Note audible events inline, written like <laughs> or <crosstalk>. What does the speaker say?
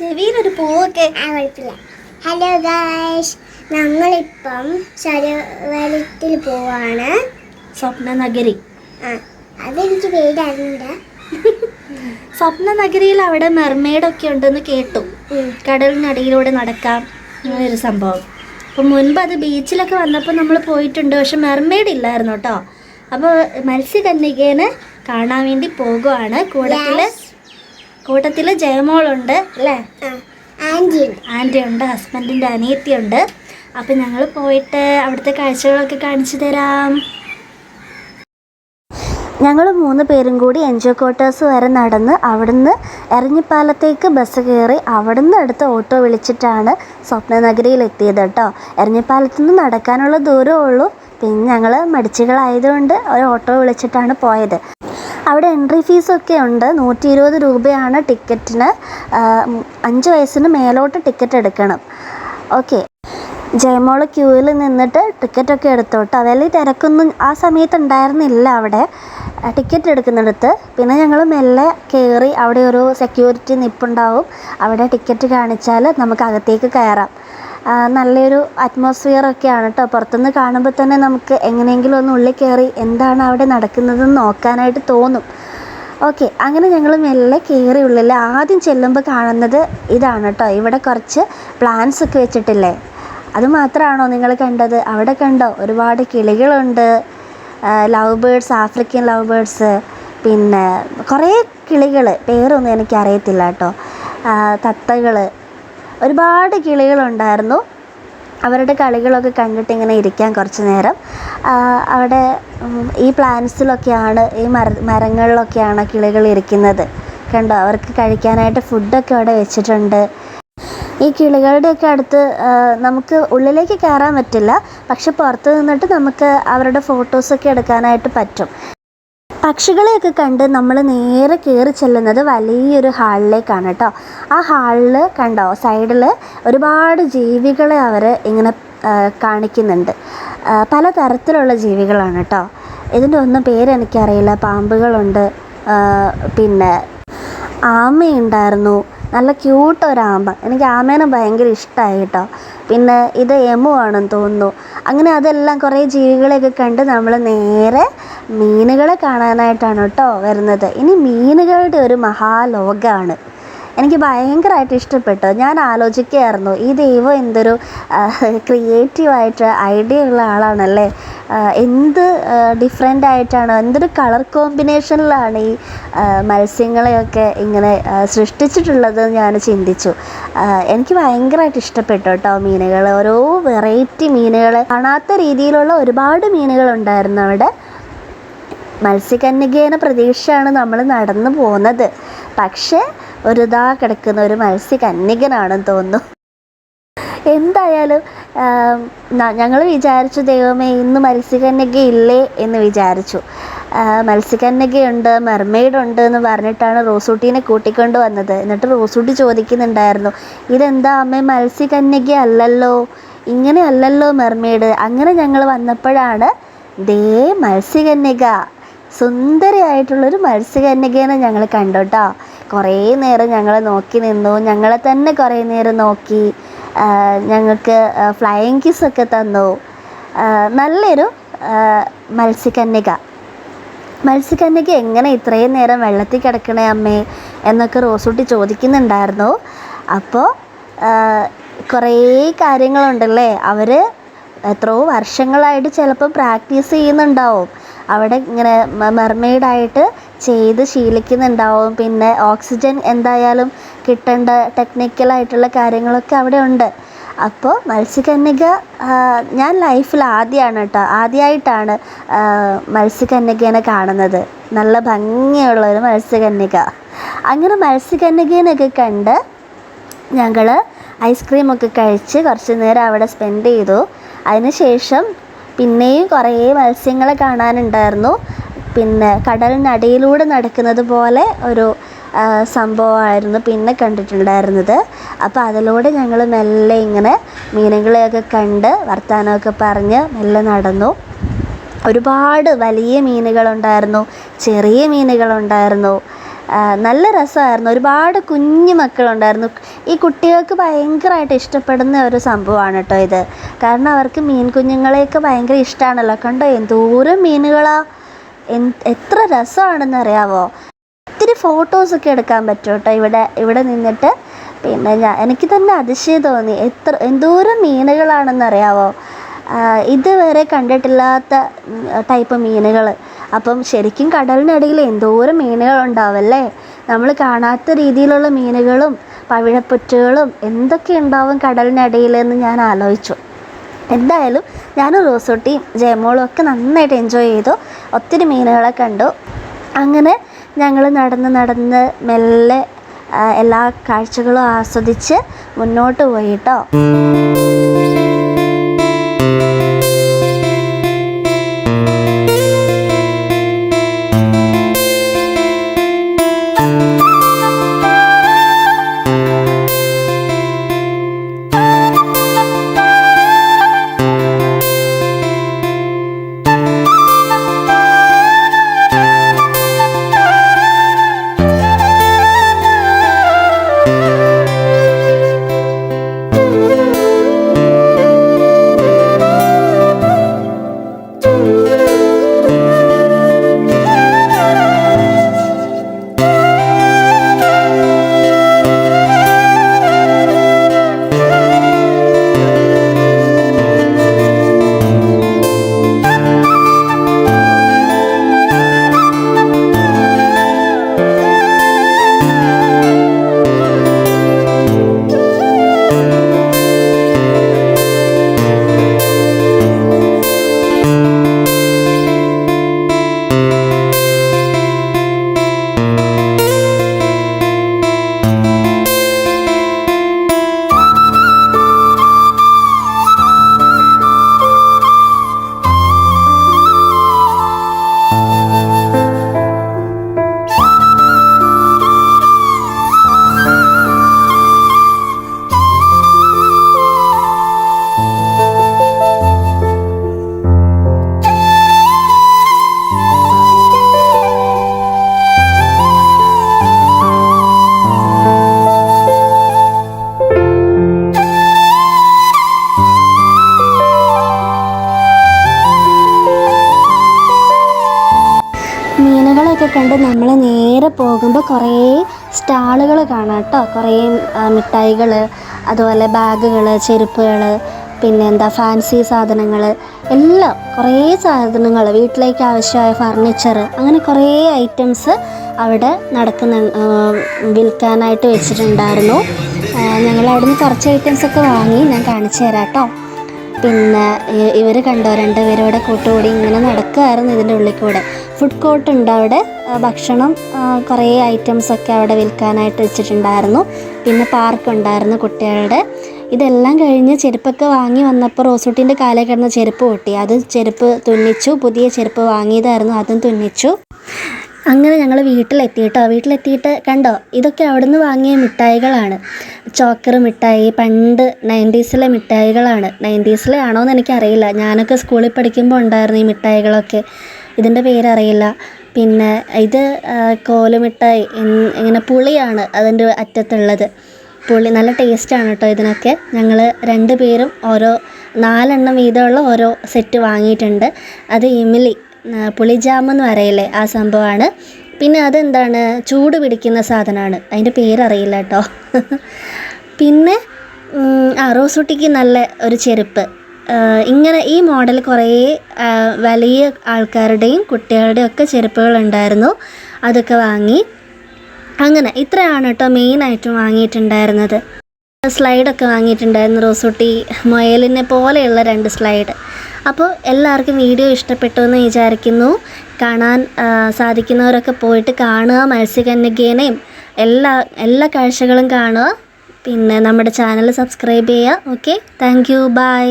ചെവിയിലൊരു പൂവൊക്കെ ആ കുഴപ്പമില്ല. ഹലോ ഗായ്സ് ഞങ്ങളിപ്പം സരോവരത്തിൽ പോവാണ്. സ്വപ്നനഗരി. ആ അതെനിക്ക് പേരുണ്ട് സ്വപ്നനഗരിയിൽ സ്വപ്ന നഗരിയിൽ അവിടെ മെർമെയ്ഡൊക്കെ ഉണ്ടെന്ന് കേട്ടു. കടലിനടിയിലൂടെ നടക്കാം. അങ്ങനൊരു ഒരു സംഭവം. അപ്പം മുൻപ് അത് ബീച്ചിലൊക്കെ വന്നപ്പോൾ നമ്മൾ പോയിട്ടുണ്ട്. പക്ഷെ മെർമെയ്ഡ് ഇല്ലായിരുന്നു കേട്ടോ. അപ്പോൾ മത്സ്യകന്യകേനെ കാണാൻ വേണ്ടി പോകുവാണ് കൂട്ടത്തിൽ കൂട്ടത്തിൽ ജയമോളുണ്ട് അല്ലേ? ആന്റി ഉണ്ട് ആന്റി ഉണ്ട് ഹസ്ബൻഡിന്റെ അനിയത്തിയുണ്ട്. അപ്പം ഞങ്ങൾ പോയിട്ട് അവിടുത്തെ കാഴ്ചകളൊക്കെ കാണിച്ചു തരാം. ഞങ്ങൾ മൂന്ന് പേരും കൂടി എൻജോ ക്വാർട്ടേഴ്സ് വരെ നടന്ന് അവിടുന്ന് എരഞ്ഞിപ്പാലത്തേക്ക് ബസ് കയറി അവിടുന്ന് അടുത്ത ഓട്ടോ വിളിച്ചിട്ടാണ് സ്വപ്നനഗരിയിൽ എത്തിയത് കേട്ടോ. എരഞ്ഞിപ്പാലത്തു നിന്ന് നടക്കാനുള്ള ദൂരമേ ഉള്ളൂ. പിന്നെ ഞങ്ങൾ മടിച്ചുകളായതുകൊണ്ട് ഒരു ഓട്ടോ വിളിച്ചിട്ടാണ് പോയത്. അവിടെ എൻട്രി ഫീസൊക്കെ ഉണ്ട്. നൂറ്റി ഇരുപത് രൂപയാണ് ടിക്കറ്റിന്. അഞ്ച് വയസ്സിന് മേലോട്ട് ടിക്കറ്റ് എടുക്കണം. ഓക്കെ. ജയമോൾ ക്യൂവിൽ നിന്നിട്ട് ടിക്കറ്റൊക്കെ എടുത്തോട്ട്. ഈ തിരക്കൊന്നും ആ സമയത്ത് ഉണ്ടായിരുന്നില്ല അവിടെ. ടിക്കറ്റ് എടുക്കുന്നിടത്ത്. പിന്നെ ഞങ്ങൾ മെല്ലെ കയറി അവിടെ ഒരു സെക്യൂരിറ്റി നിപ്പുണ്ടാവും. അവിടെ ടിക്കറ്റ് കാണിച്ചാൽ നമുക്ക് അകത്തേക്ക് കയറാം. നല്ലൊരു അറ്റ്മോസ്ഫിയർ ഒക്കെയാണ് കേട്ടോ പുറത്തുനിന്ന് കാണുമ്പോൾ തന്നെ നമുക്ക് എങ്ങനെയെങ്കിലും ഒന്ന് ഉള്ളിൽ കയറി എന്താണ് അവിടെ നടക്കുന്നതെന്ന് നോക്കാനായിട്ട് തോന്നും. ഓക്കെ അങ്ങനെ ഞങ്ങൾ മെല്ലെ കയറി ഉള്ളിൽ ആദ്യം ചെല്ലുമ്പോൾ കാണുന്നത് ഇതാണ് കേട്ടോ ഇവിടെ കുറച്ച് പ്ലാന്റ്സ് ഒക്കെ വെച്ചിട്ടില്ലേ? അത് മാത്രമാണോ നിങ്ങൾ കണ്ടത്? അവിടെ കണ്ടോ? ഒരുപാട് കിളികളുണ്ട്. Love birds African love birds പിന്നെ കുറേ കിളികൾ പേരൊന്നും എനിക്കറിയത്തില്ല കേട്ടോ തത്തകൾ ഒരുപാട് കിളികളുണ്ടായിരുന്നു. അവരുടെ കളികളൊക്കെ കണ്ടിട്ട് ഇങ്ങനെ ഇരിക്കാൻ കുറച്ച് നേരം. അവിടെ ഈ പ്ലാന്റ്സിലൊക്കെയാണ് ഈ മര മരങ്ങളിലൊക്കെയാണ് കിളികൾ ഇരിക്കുന്നത്. കണ്ടോ? അവർക്ക് കഴിക്കാനായിട്ട് ഫുഡൊക്കെ അവിടെ വെച്ചിട്ടുണ്ട്. ഈ കിളികളുടെയൊക്കെ അടുത്ത് നമുക്ക് ഉള്ളിലേക്ക് കയറാൻ പറ്റില്ല. പക്ഷെ പുറത്ത് നിന്നിട്ട് നമുക്ക് അവരുടെ ഫോട്ടോസൊക്കെ എടുക്കാനായിട്ട് പറ്റും. പക്ഷികളെയൊക്കെ കണ്ട് നമ്മൾ നേരെ കയറി ചെല്ലുന്നത് വലിയൊരു ഹാളിലേക്കാണ് കേട്ടോ ആ ഹാളിൽ കണ്ടോ സൈഡിൽ ഒരുപാട് ജീവികളെ അവർ ഇങ്ങനെ കാണിക്കുന്നുണ്ട്. പല പലതരത്തിലുള്ള ജീവികളാണ് കേട്ടോ ഇതിന്റെ ഒന്നും പേരെനിക്കറിയില്ല പാമ്പുകളുണ്ട് പിന്നെ ആമയുണ്ടായിരുന്നു. നല്ല ക്യൂട്ട് ഒരു എനിക്ക് ആമേനെ ഭയങ്കര ഇഷ്ടമായി കേട്ടോ പിന്നെ ഇത് എമു ആണെന്ന് തോന്നുന്നു. അങ്ങനെ അതെല്ലാം കുറേ ജീവികളെയൊക്കെ കണ്ട് നമ്മൾ നേരെ മീനുകളെ കാണാനായിട്ടാണ് കേട്ടോ വരുന്നത്. ഇനി മീനുകളുടെ ഒരു മഹാലോകമാണ്. എനിക്ക് ഭയങ്കരമായിട്ട് ഇഷ്ടപ്പെട്ടു. ഞാൻ ആലോചിക്കുകയായിരുന്നു ഈ ദൈവം എന്തൊരു ക്രിയേറ്റീവായിട്ട് ഐഡിയ ഉള്ള ആളാണല്ലേ? എന്ത് ഡിഫറെന്റ് ആയിട്ടാണ് എന്തൊരു കളർ കോമ്പിനേഷനിലാണ് ഈ മത്സ്യങ്ങളെയൊക്കെ ഇങ്ങനെ സൃഷ്ടിച്ചിട്ടുള്ളത് ഞാൻ ചിന്തിച്ചു. എനിക്ക് ഭയങ്കരമായിട്ട് ഇഷ്ടപ്പെട്ടു കേട്ടോ മീനുകൾ ഓരോ വെറൈറ്റി മീനുകൾ കാണാത്ത രീതിയിലുള്ള ഒരുപാട് മീനുകളുണ്ടായിരുന്നു അവിടെ. മത്സ്യകന്യകേന പ്രതീക്ഷയാണ് നമ്മൾ നടന്നു പോകുന്നത്. പക്ഷേ ഒരു ഇതാ കിടക്കുന്ന ഒരു മത്സ്യകന്യകനാണെന്ന് തോന്നുന്നു. എന്തായാലും ഞങ്ങൾ വിചാരിച്ചു ദൈവമേ ഇന്ന് മത്സ്യകന്യക ഇല്ലേ? എന്ന് വിചാരിച്ചു. മത്സ്യകന്യകയുണ്ട് മെർമെയ്ഡ് ഉണ്ട് എന്ന് പറഞ്ഞിട്ടാണ് റോസൂട്ടീനെ കൂട്ടിക്കൊണ്ട് വന്നത്. എന്നിട്ട് റോസൂട്ടി ചോദിക്കുന്നുണ്ടായിരുന്നു ഇതെന്താ അമ്മ മത്സ്യകന്യക അല്ലല്ലോ? ഇങ്ങനെ അല്ലല്ലോ മെർമെയ്ഡ്? അങ്ങനെ ഞങ്ങൾ വന്നപ്പോഴാണ് ദേ മത്സ്യകന്യക. സുന്ദരിയായിട്ടുള്ളൊരു മത്സ്യകന്യകേനെ ഞങ്ങൾ കണ്ടു കേട്ടോ കുറേ നേരം ഞങ്ങൾ നോക്കി നിന്നു. ഞങ്ങളെ തന്നെ കുറേ നേരം നോക്കി ഞങ്ങൾക്ക് ഫ്ലൈയിങ് കിസ്സൊക്കെ തന്നു. നല്ലൊരു മത്സ്യകന്യക. മത്സ്യകന്യക എങ്ങനെ ഇത്രയും നേരം വെള്ളത്തിൽ കിടക്കണേ അമ്മേ എന്നൊക്കെ റോസൂട്ടി ചോദിക്കുന്നുണ്ടായിരുന്നു. അപ്പോൾ കുറേ കാര്യങ്ങളുണ്ടല്ലേ? അവർ എത്രയോ വർഷങ്ങളായിട്ട് ചിലപ്പോൾ പ്രാക്ടീസ് ചെയ്യുന്നുണ്ടാവും. അവിടെ ഇങ്ങനെ മെർമെയ്ഡായിട്ട് ചെയ്ത് ശീലിക്കുന്നുണ്ടാവും. പിന്നെ ഓക്സിജൻ എന്തായാലും കിട്ടേണ്ട ടെക്നിക്കലായിട്ടുള്ള കാര്യങ്ങളൊക്കെ അവിടെ ഉണ്ട്. അപ്പോൾ മത്സ്യകന്യക ഞാൻ ലൈഫിൽ ആദ്യമാണ് കേട്ടോ ആദ്യമായിട്ടാണ് മത്സ്യകന്യകേനെ കാണുന്നത്. നല്ല ഭംഗിയുള്ള ഒരു മത്സ്യകന്യക. അങ്ങനെ മത്സ്യകന്യകേനൊക്കെ കണ്ട് ഞങ്ങൾ ഐസ്ക്രീമൊക്കെ കഴിച്ച് കുറച്ച് നേരം അവിടെ സ്പെൻഡ് ചെയ്തു. അതിനുശേഷം പിന്നെയും കുറേ മത്സ്യങ്ങളെ കാണാനുണ്ടായിരുന്നു. പിന്നെ കടലിനടിയിലൂടെ നടക്കുന്നത് പോലെ ഒരു സംഭവമായിരുന്നു പിന്നെ കണ്ടിട്ടുണ്ടായിരുന്നത്. അപ്പോൾ അതിലൂടെ ഞങ്ങൾ മെല്ലെ ഇങ്ങനെ മീനുകളെയൊക്കെ കണ്ട് വർത്തമാനമൊക്കെ പറഞ്ഞ് മെല്ലെ നടന്നു. ഒരുപാട് വലിയ മീനുകളുണ്ടായിരുന്നു ചെറിയ മീനുകളുണ്ടായിരുന്നു. നല്ല രസമായിരുന്നു. ഒരുപാട് കുഞ്ഞു മക്കളുണ്ടായിരുന്നു. ഈ കുട്ടികൾക്ക് ഭയങ്കരമായിട്ട് ഇഷ്ടപ്പെടുന്ന ഒരു സംഭവമാണ് കേട്ടോ ഇത്. കാരണം അവർക്ക് മീൻ കുഞ്ഞുങ്ങളെയൊക്കെ ഭയങ്കര ഇഷ്ടമാണല്ലോ കണ്ടോ എന്തോരം മീനുകളാ. എൻ- എത്ര രസമാണെന്ന് അറിയാവോ? ഒത്തിരി ഫോട്ടോസൊക്കെ എടുക്കാൻ പറ്റും കേട്ടോ ഇവിടെ ഇവിടെ നിന്നിട്ട്. പിന്നെ ഞാൻ എനിക്ക് തന്നെ അതിശയം തോന്നി. എത്ര എന്തോരം മീനുകളാണെന്ന് അറിയാവോ? ആഹ് ഇതുവരെ കണ്ടിട്ടില്ലാത്ത ടൈപ്പ് മീനുകൾ അപ്പം ശരിക്കും കടലിനടിയിൽ എന്തോരം മീനുകൾ ഉണ്ടാവല്ലേ? നമ്മൾ കാണാത്ത രീതിയിലുള്ള മീനുകളും പവിഴപ്പുറ്റുകളും എന്തൊക്കെ ഉണ്ടാവും കടലിനടിയിൽ എന്ന് ഞാൻ ആലോചിച്ചു. എന്തായാലും ഞാൻ റോസൂട്ടിയും ജയമോളും ഒക്കെ നന്നായിട്ട് എൻജോയ് ചെയ്തു. ഒത്തിരി മീനുകളെ കണ്ടു. അങ്ങനെ ഞങ്ങൾ നടന്ന് നടന്ന് മെല്ലെ എല്ലാ കാഴ്ചകളും ആസ്വദിച്ച് മുന്നോട്ട് പോയി കേട്ടോ. കുറേ മിഠായികൾ അതുപോലെ ബാഗുകൾ ചെരുപ്പുകൾ പിന്നെ എന്താ ഫാൻസി സാധനങ്ങൾ എല്ലാം കുറേ സാധനങ്ങൾ വീട്ടിലേക്ക് ആവശ്യമായ ഫർണിച്ചർ അങ്ങനെ കുറേ ഐറ്റംസ് അവിടെ നടക്കുന്ന വിൽക്കാനായിട്ട് വെച്ചിട്ടുണ്ടായിരുന്നു. ഞങ്ങൾ അവിടുന്ന് കുറച്ച് ഐറ്റംസൊക്കെ വാങ്ങി ഞാൻ കാണിച്ചു തരാം കേട്ടോ. പിന്നെ ഇവർ കണ്ടോ രണ്ടുപേരും ഇവിടെ കൂട്ടുകൂടി ഇങ്ങനെ നടക്കുമായിരുന്നു ഇതിന്റെ ഉള്ളിൽ കൂടെ. ഫുഡ് കോർട്ട് ഉണ്ട് അവിടെ. ഭക്ഷണം കുറേ ഐറ്റംസൊക്കെ അവിടെ വിൽക്കാനായിട്ട് വെച്ചിട്ടുണ്ടായിരുന്നു. പിന്നെ പാർക്ക് ഉണ്ടായിരുന്നു കുട്ടികളുടെ. ഇതെല്ലാം കഴിഞ്ഞ് ചെരുപ്പൊക്കെ വാങ്ങി വന്നപ്പോൾ റോസൂട്ടിന്റെ കാലേ കിടന്ന ചെരുപ്പ് പൊട്ടി. അത് ചെരുപ്പ് തുന്നിച്ചു. പുതിയ ചെരുപ്പ് വാങ്ങിയതായിരുന്നു. അതും തുന്നിച്ചു. അങ്ങനെ ഞങ്ങൾ വീട്ടിലെത്തിയിട്ടോ വീട്ടിലെത്തിയിട്ട് കണ്ടോ? ഇതൊക്കെ അവിടുന്ന് വാങ്ങിയ മിഠായികളാണ്. ചോക്കർ മിഠായി പണ്ട് നയന്റീസിലെ മിഠായികളാണ്. നയന്റീസിലെ ആണോ എന്ന് എനിക്കറിയില്ല. ഞാനൊക്കെ സ്കൂളിൽ പഠിക്കുമ്പോൾ ഉണ്ടായിരുന്നു ഈ മിഠായികളൊക്കെ. ഇതിന്റെ പേരറിയില്ല. പിന്നെ ഇത് കോലുമിഠായി ഇങ്ങനെ പുളിയാണ് അതിന്റെ അറ്റത്തുള്ളത്. പുളി നല്ല ടേസ്റ്റാണ് കേട്ടോ ഇതിനൊക്കെ. ഞങ്ങൾ രണ്ട് പേരും ഓരോ നാലെണ്ണം വീതമുള്ള ഓരോ സെറ്റ് വാങ്ങിയിട്ടുണ്ട്. അത് ഇമിലി പുളിജാമെന്ന് പറയില്ലേ ആ സംഭവമാണ്. പിന്നെ അതെന്താണ് ചൂട് പിടിക്കുന്ന സാധനമാണ്. അതിന്റെ പേരറിയില്ല കേട്ടോ <laughs> പിന്നെ ആ റോസൂട്ടിക്ക് നല്ല ഒരു ചെരുപ്പ്. ഇങ്ങനെ ഈ മോഡൽ കുറേ വലിയ ആൾക്കാരുടെയും കുട്ടികളുടെയും ഒക്കെ ചെരുപ്പുകൾ ഉണ്ടായിരുന്നു അതൊക്കെ വാങ്ങി. അങ്ങനെ ഇത്രയാണ് കേട്ടോ മെയിനായിട്ടും വാങ്ങിയിട്ടുണ്ടായിരുന്നത്. സ്ലൈഡൊക്കെ വാങ്ങിയിട്ടുണ്ടായിരുന്നു റോസൂട്ടി മൊയലിനെ പോലെയുള്ള രണ്ട് സ്ലൈഡ്. അപ്പോൾ എല്ലാവർക്കും വീഡിയോ ഇഷ്ടപ്പെട്ടു എന്ന് വിചാരിക്കുന്നു. കാണാൻ സാധിക്കുന്നവരൊക്കെ പോയിട്ട് കാണുക. മത്സ്യകന്യകേനയും എല്ലാ എല്ലാ കാഴ്ചകളും കാണുക. പിന്നെ നമ്മുടെ ചാനൽ സബ്സ്ക്രൈബ് ചെയ്യുക. ഓക്കെ? Thank you. ബൈ.